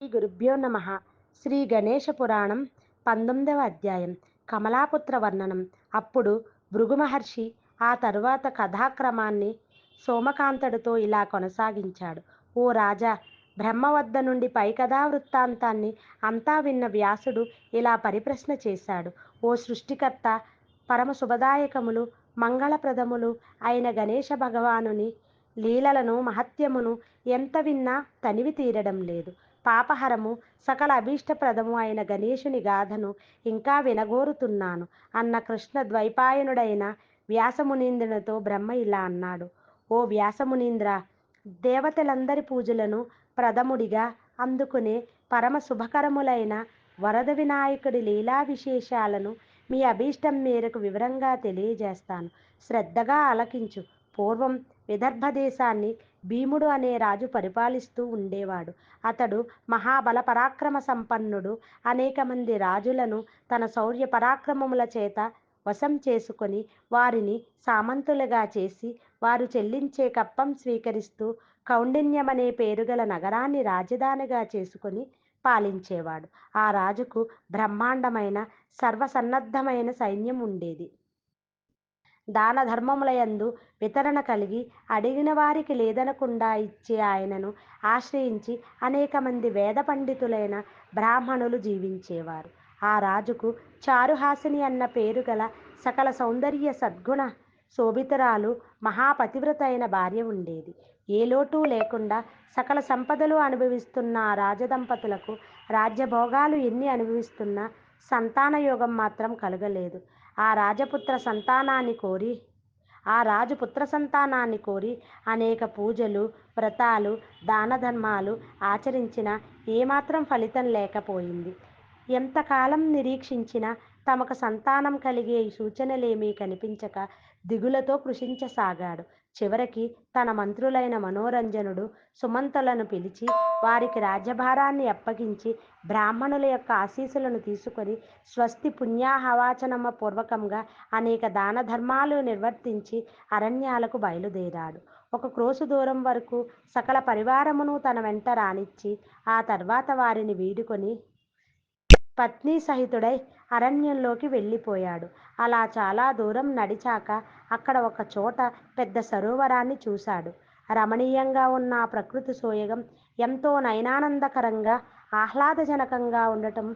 శ్రీ గురుభ్యో నమ శ్రీ గణేష పురాణం పంతొమ్మిదవ అధ్యాయం కమలాపుత్ర వర్ణనం అప్పుడు భృగు మహర్షి ఆ తరువాత కథాక్రమాన్ని సోమకాంతడితో ఇలా కొనసాగించాడు. ఓ రాజా బ్రహ్మ వద్ద నుండి పై కథా వృత్తాంతాన్ని అంతా విన్న వ్యాసుడు ఇలా పరిప్రశ్న చేశాడు. ఓ సృష్టికర్త పరమ శుభదాయకములు మంగళప్రదములు అయిన గణేష భగవానుని లీలలను మహత్యమును ఎంత విన్నా తనివి తీరడం లేదు. పాపహరము సకల అభీష్టప్రదము అయిన గణేశుని గాథను ఇంకా వినగోరుతున్నాను అన్న కృష్ణ ద్వైపాయనుడైన వ్యాసమునీంద్రునితో బ్రహ్మ ఇలా అన్నాడు. ఓ వ్యాసమునీంద్ర దేవతలందరి పూజలను ప్రథముడిగా అందుకునే పరమ శుభకరములైన వరద వినాయకుడి లీలా విశేషాలను మీ అభీష్టం మేరకు వివరంగా తెలియజేస్తాను. శ్రద్ధగా ఆలకించు. పూర్వం విదర్భ దేశాన్ని భీముడు అనే రాజు పరిపాలిస్తూ ఉండేవాడు. అతడు మహాబల పరాక్రమ సంపన్నుడు అనేక మంది రాజులను తన శౌర్య పరాక్రమముల చేత వశం చేసుకొని వారిని సామంతులుగా చేసి వారు చెల్లించే కప్పం స్వీకరిస్తూ కౌండిన్యమనే పేరుగల నగరాన్ని రాజధానిగా చేసుకొని పాలించేవాడు. ఆ రాజుకు బ్రహ్మాండమైన సర్వసన్నద్ధమైన సైన్యం ఉండేది దాన ధర్మములయందు వితరణ కలిగి అడిగిన వారికి లేదనకుండా ఇచ్చే ఆయనను ఆశ్రయించి అనేక మంది వేద పండితులైన బ్రాహ్మణులు జీవించేవారు. ఆ రాజుకు చారుహాసిని అన్న పేరు గల సకల సౌందర్య సద్గుణ శోభితురాలు మహాపతివ్రత అయిన భార్య ఉండేది. ఏ లోటు లేకుండా సకల సంపదలు అనుభవిస్తున్న ఆ రాజదంపతులకు రాజ్యభోగాలు ఎన్ని అనుభవిస్తున్నా సంతానయోగం మాత్రం కలగలేదు. ఆ రాజపుత్ర సంతానాన్ని కోరి ఆ రాజు పుత్ర సంతానాన్ని కోరి అనేక పూజలు వ్రతాలు దాన ధర్మాలు ఆచరించిన ఏమాత్రం ఫలితం లేకపోయింది. ఎంతకాలం నిరీక్షించినా తమకు సంతానం కలిగే సూచనలేమీ కనిపించక దిగులతో కృషించసాగాడు. చివరికి తన మంత్రులైన మనోరంజనుడు సుమంతులను పిలిచి వారికి రాజ్యభారాన్ని అప్పగించి బ్రాహ్మణుల యొక్క ఆశీస్సులను తీసుకొని స్వస్తి పుణ్యాహవాచనమ పూర్వకంగా అనేక దాన ధర్మాలు నిర్వర్తించి అరణ్యాలకు బయలుదేరాడు. ఒక క్రోసు దూరం వరకు సకల పరివారమును తన వెంట రానిచ్చి ఆ తర్వాత వారిని వీడుకొని పత్ని సహితుడై అరణ్యంలోకి వెళ్ళిపోయాడు. అలా చాలా దూరం నడిచాక అక్కడ ఒక చోట పెద్ద సరోవరాన్ని చూశాడు. రమణీయంగా ఉన్న ఆ ప్రకృతి సోయగం ఎంతో నయనానందకరంగా ఆహ్లాదజనకంగా ఉండటం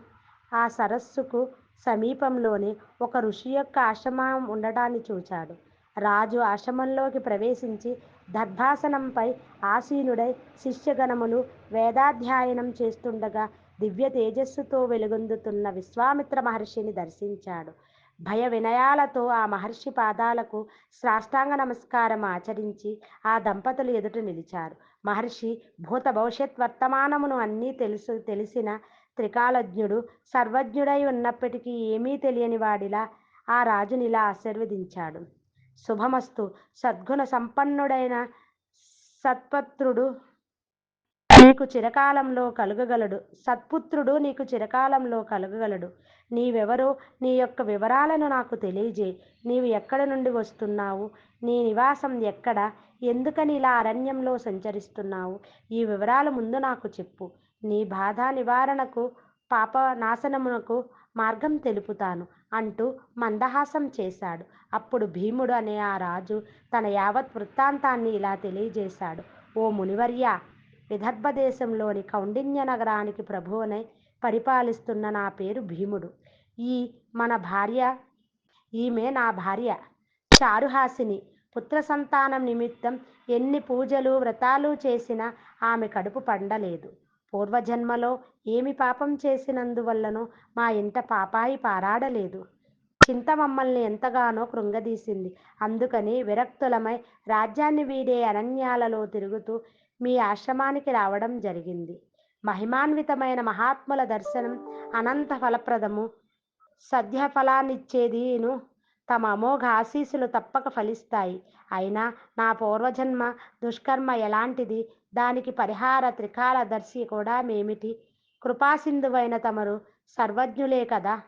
ఆ సరస్సుకు సమీపంలోనే ఒక ఋషి యొక్క ఆశ్రమం ఉండటాన్ని చూచాడు రాజు ఆశ్రమంలోకి ప్రవేశించి దర్భాసనంపై ఆసీనుడై శిష్యగణములు వేదాధ్యయనం చేస్తుండగా దివ్య తేజస్సుతో వెలుగొందుతున్న విశ్వామిత్ర మహర్షిని దర్శించాడు. భయ వినయాలతో ఆ మహర్షి పాదాలకు శ్రాష్టాంగ నమస్కారం ఆచరించి ఆ దంపతులు ఎదుట నిలిచారు. మహర్షి భూత భవిష్యత్ వర్తమానమును అన్నీ తెలుసు తెలిసిన త్రికాలజ్ఞుడు సర్వజ్ఞుడై ఉన్నప్పటికీ ఏమీ తెలియని వాడిలా ఆ రాజునిలా ఆశీర్వదించాడు. శుభమస్తు. సద్గుణ సంపన్నుడైన సత్పత్రుడు నీకు చిరకాలంలో కలుగగలడు. సత్పుత్రుడు నీకు చిరకాలంలో కలుగగలడు. నీవెవరో? నీ యొక్క వివరాలను నాకు తెలియజేయి. నీవు ఎక్కడి నుండి వస్తున్నావు? నీ నివాసం ఎక్కడ? ఎందుకని ఇలా అరణ్యంలో సంచరిస్తున్నావు? ఈ వివరాలు ముందు నాకు చెప్పు. నీ బాధ నివారణకు పాప నాశనమునకు మార్గం తెలుపుతాను అంటూ మందహాసం చేశాడు. అప్పుడు భీముడు అనే ఆ రాజు తన యావత్ వృత్తాంతాన్ని ఇలా తెలియజేశాడు. ఓ మునివర్య విదర్భ దేశంలోని కౌండిన్య నగరానికి ప్రభువునై పరిపాలిస్తున్న నా పేరు భీముడు. ఈ మన భార్య ఈమె నా భార్య చారుహాసిని. పుత్ర సంతానం నిమిత్తం ఎన్ని పూజలు వ్రతాలు చేసినా ఆమె కడుపు పండలేదు. పూర్వజన్మలో ఏమి పాపం చేసినందువల్లనో మా ఇంట పాపాయి పారాడలేదు. చింత మమ్మల్ని ఎంతగానో కృంగదీసింది. అందుకని విరక్తులమై రాజ్యాన్ని వీడే అరణ్యాలలో తిరుగుతూ మీ ఆశ్రమానికి రావడం జరిగింది. మహిమాన్వితమైన మహాత్ముల దర్శనం అనంత ఫలప్రదము. సద్యఫలాన్నిచ్చేదిను తమ అమోఘ ఆశీస్సులు తప్పక ఫలిస్తాయి. అయినా నా పూర్వజన్మ దుష్కర్మ ఎలాంటిది? దానికి పరిహార త్రికాల దర్శి కూడా మేమిటి. కృపాసింధువైన తమరు సర్వజ్ఞులే కదా.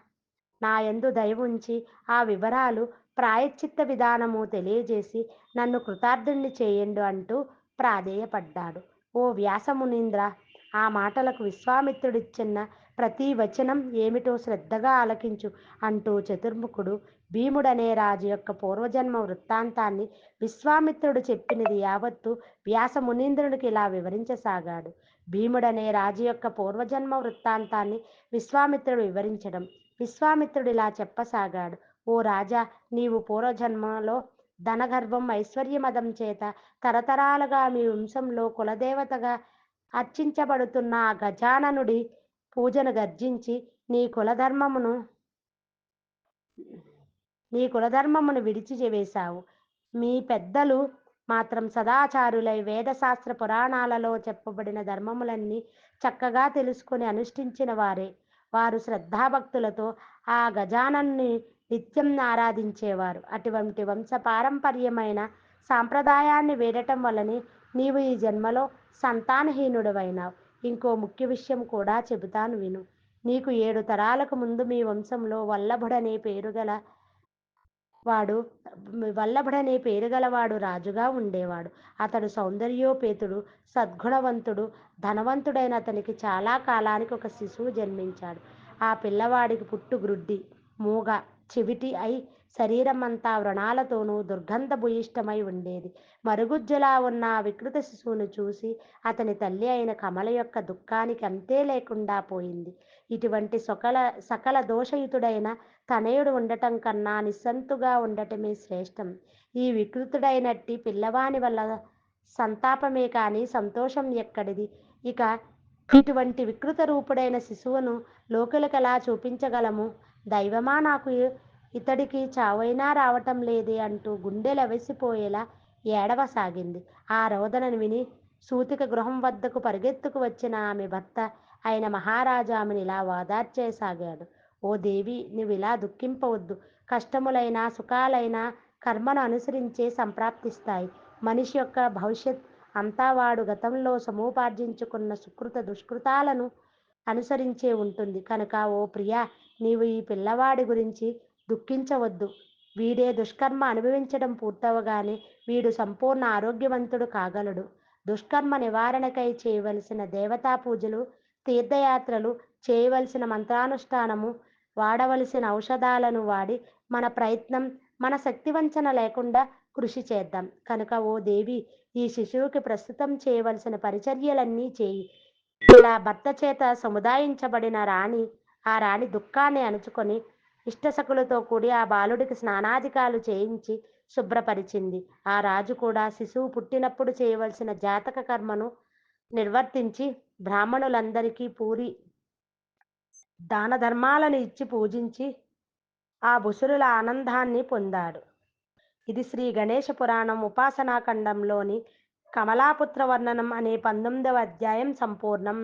నా ఎందు దయవుంచి ఆ వివరాలు ప్రాయశ్చిత్త విధానము తెలియజేసి నన్ను కృతార్థుణ్ణి చేయండు అంటూ ప్రాధేయపడ్డాడు. ఓ వ్యాసమునీంద్ర ఆ మాటలకు విశ్వామిత్రుడిచ్చిన ప్రతి వచనం ఏమిటో శ్రద్ధగా ఆలకించు అంటూ చతుర్ముఖుడు భీముడనే రాజు యొక్క పూర్వజన్మ వృత్తాంతాన్ని విశ్వామిత్రుడు చెప్పినది యావత్తు వ్యాస మునీంద్రుడికి ఇలా వివరించసాగాడు. భీముడనే రాజు యొక్క పూర్వజన్మ వృత్తాంతాన్ని విశ్వామిత్రుడు వివరించడం విశ్వామిత్రుడు ఇలా చెప్పసాగాడు. ఓ రాజా నీవు పూర్వజన్మలో ధనగర్భం ఐశ్వర్యమదం చేత తరతరాలుగా మీ వంశంలో కులదేవతగా అర్చించబడుతున్న ఆ గజాననుడి పూజను గర్జించి నీ కులధర్మమును నీ కులధర్మమును విడిచి విడిచివేశావు. మీ పెద్దలు మాత్రం సదాచారులై వేదశాస్త్ర పురాణాలలో చెప్పబడిన ధర్మములన్నీ చక్కగా తెలుసుకొని అనుష్ఠించిన వారే. వారు శ్రద్ధాభక్తులతో ఆ గజానన్ని నిత్యం ఆరాధించేవారు. అటువంటి వంశ పారంపర్యమైన సాంప్రదాయాన్ని వేడటం వల్లనే నీవు ఈ జన్మలో సంతానహీనుడవైనావు. ఇంకో ముఖ్య విషయం కూడా చెబుతాను విను. నీకు ఏడు తరాలకు ముందు మీ వంశంలో వల్లభుడనే పేరు గల వాడు వల్లభుడనే పేరు గలవాడు రాజుగా ఉండేవాడు. అతడు సౌందర్యోపేతుడు సద్గుణవంతుడు ధనవంతుడైన అతనికి చాలా కాలానికి ఒక శిశువు జన్మించాడు. ఆ పిల్లవాడికి పుట్టు గ్రుడ్డి మూగ చెవిటి అయి శరీరం అంతా వ్రణాలతోనూ దుర్గంధభూయిష్టమై ఉండేది. మరుగుజ్జులా ఉన్న వికృత శిశువును చూసి అతని తల్లి అయిన కమల యొక్క దుఃఖానికి అంతే లేకుండా పోయింది. ఇటువంటి సకల సకల దోషయుతుడైన తనయుడు ఉండటం కన్నా నిస్సంతుగా ఉండటమే శ్రేష్టం. ఈ వికృతుడైనట్టి పిల్లవాని వల్ల సంతాపమే కానీ సంతోషం ఎక్కడిది? ఇక ఇటువంటి వికృత రూపుడైన శిశువును లోకులకు ఎలా చూపించగలము? దైవమా నాకు ఇతడికి చావైనా రావటం లేదే అంటూ గుండెలవెసిపోయేలా ఏడవసాగింది. ఆ రోదనను విని సూతిక గృహం వద్దకు పరిగెత్తుకు వచ్చిన ఆమె భర్త ఆయన మహారాజు ఆమెను ఇలా వాదార్చేసాగాడు. ఓ దేవి నువ్వు ఇలా దుఃఖింపవద్దు. కష్టములైనా సుఖాలైనా కర్మను అనుసరించే సంప్రాప్తిస్తాయి. మనిషి యొక్క భవిష్యత్ అంతా వాడు గతంలో సముపార్జించుకున్న సుకృత దుష్కృతాలను అనుసరించే ఉంటుంది. కనుక ఓ ప్రియ నీవు ఈ పిల్లవాడి గురించి దుఃఖించవద్దు. వీడే దుష్కర్మ అనుభవించడం పూర్తవగానే వీడు సంపూర్ణ ఆరోగ్యవంతుడు కాగలడు. దుష్కర్మ నివారణకై చేయవలసిన దేవతా పూజలు తీర్థయాత్రలు చేయవలసిన మంత్రానుష్ఠానము వాడవలసిన ఔషధాలను వాడి మన ప్రయత్నం మన శక్తివంచన లేకుండా కృషి చేద్దాం. కనుక ఓ దేవి ఈ శిశువుకి ప్రస్తుతం చేయవలసిన పరిచర్యలన్నీ చేయి. ఇలా భర్త చేత సముదాయించబడిన రాణి ఆ రాణి దుఃఖాన్ని అణుచుకొని ఇష్టసకులతో కూడి ఆ బాలుడికి స్నానాధికాలు చేయించి శుభ్రపరిచింది. ఆ రాజు కూడా శిశువు పుట్టినప్పుడు చేయవలసిన జాతక కర్మను నిర్వర్తించి బ్రాహ్మణులందరికీ పూరి దాన ధర్మాలను ఇచ్చి పూజించి ఆ బుసురుల ఆనందాన్ని పొందాడు. ఇది శ్రీ గణేష పురాణం ఉపాసనాఖండంలోని కమలాపుత్ర వర్ణనం అనే పంతొమ్మిదవ అధ్యాయం సంపూర్ణం.